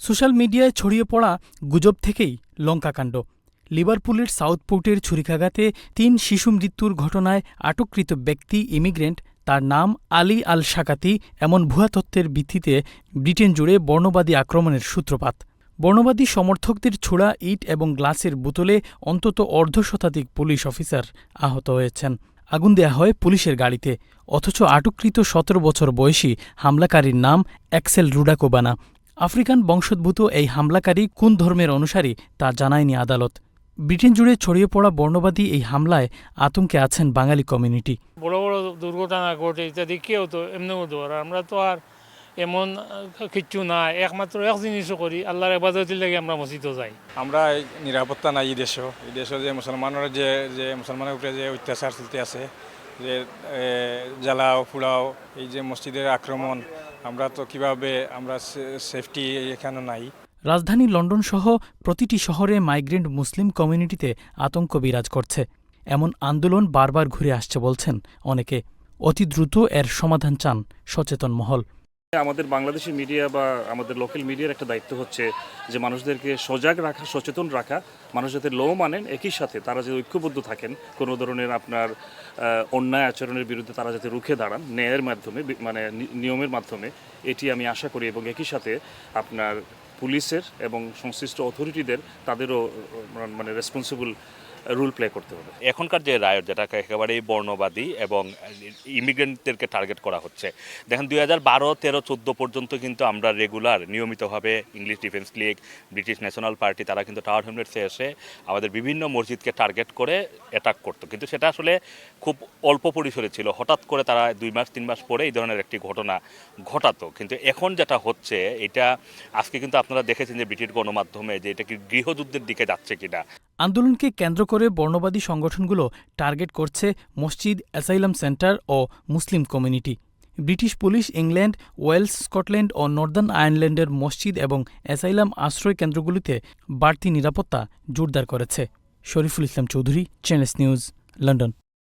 Social মিডিয়ায় ছড়িয়ে পড়া গুজব থেকেই লঙ্কাকাণ্ড। লিভারপুলের সাউথপোর্টের ছুরিকাঘাতে তিন শিশু মৃত্যুর ঘটনায় আটককৃত ব্যক্তি ইমিগ্রেন্ট, তার নাম আলী আল শাকাতি এমন ভুয়া তথ্যের ভিত্তিতে ব্রিটেন জুড়ে বর্ণবাদী আক্রমণের সূত্রপাত। বর্ণবাদী সমর্থকদের ছোড়া ইট এবং গ্লাসের বোতলে অন্তত অর্ধশতাধিক পুলিশ অফিসার আহত হয়েছেন। আগুন দেয়া হয় পুলিশের গাড়িতে, অথচ আটককৃত সতেরো বছর বয়সী হামলাকারীর নাম অ্যাক্সেল রুডাকোবানা। আফ্রিকান বংশোদ্ভূত এই হামলাকারী কোন ধর্মের অনুসারী তা জানায়নি আদালত। ব্রিটেন জুড়ে ছড়িয়ে পড়া বর্ণবাদী এই হামলায় আতঙ্কে আছেন বাঙালি কমিউনিটি। বড় বড় দুর্ঘটনা ঘটে ইত্যাদি কেউ তো এমনি হতো আর আমরা তো আর এমন কিচ্ছু না একমাত্র এক জিনিসও করি আল্লাহর এবাদতির লাগে আমরা মসজিদও যাই। আমরা নিরাপত্তা নাই এই দেশও। এই দেশও যে মুসলমানের যে যে মুসলমানের উপরে যে অত্যাচার চলতে আছে যে জ্বালাও ফুড়াও এই যে মসজিদের আক্রমণ আমরা তো কীভাবে আমরা সেফটি এখানে নাই। রাজধানী লন্ডন সহ প্রতিটি শহরে মাইগ্রেন্ট মুসলিম কমিউনিটিতে আতঙ্ক বিরাজ করছে। এমন আন্দোলন বারবার ঘুরে আসছে বলছেন অনেকে। অতি দ্রুত এর সমাধান চান সচেতন মহল। আমাদের বাংলাদেশি মিডিয়া বা আমাদের লোকাল মিডিয়ার একটা দায়িত্ব হচ্ছে যে মানুষদেরকে সজাগ রাখা, সচেতন রাখা, মানুষ যাতে লো মানেন, একই সাথে তারা যে ঐক্যবদ্ধ থাকেন, কোনো ধরনের আপনার অন্যায় আচরণের বিরুদ্ধে তারা যাতে রুখে দাঁড়ান, ন্যায়ের মাধ্যমে মানে নিয়মের মাধ্যমে, এটি আমি আশা করি এবং একই সাথে আপনার পুলিশের এবং সংশ্লিষ্ট অথরিটিদের তাদেরও মানে রেসপন্সিবল রুল প্লে করতে হবে। এখনকার যে রায়ট, যেটাকে একেবারেই বর্ণবাদী এবং ইমিগ্রেন্টদেরকে টার্গেট করা হচ্ছে, দেখেন দুই হাজার বারো, তেরো, চোদ্দ পর্যন্ত কিন্তু আমরা রেগুলার নিয়মিতভাবে English Defence League British National Party তারা কিন্তু টাওয়ার হ্যামলেটসে এসে আমাদের বিভিন্ন মসজিদকে টার্গেট করে অ্যাটাক করতো। কিন্তু সেটা আসলে খুব অল্প পরিসরে ছিল। হঠাৎ করে তারা দুই মাস, তিন মাস পরে এই ধরনের একটি ঘটনা ঘটাতো। কিন্তু এখন যেটা হচ্ছে, এটা আজকে কিন্তু আপনারা দেখেছেন যে ব্রিটিশ গণমাধ্যমে যে এটা কি গৃহযুদ্ধের দিকে যাচ্ছে কিনা। আন্দোলনকে কেন্দ্র করে বর্ণবাদী সংগঠনগুলো টার্গেট করছে মসজিদ, অ্যাসাইলাম সেন্টার ও Muslim community. British police England, Wales, Scotland ও নর্দার্ন আয়ারল্যান্ডের মসজিদ এবং অ্যাসাইলাম আশ্রয় কেন্দ্রগুলিতে বাড়তি নিরাপত্তা জোরদার করেছে। Shariful Islam Chowdhury channel S news, London.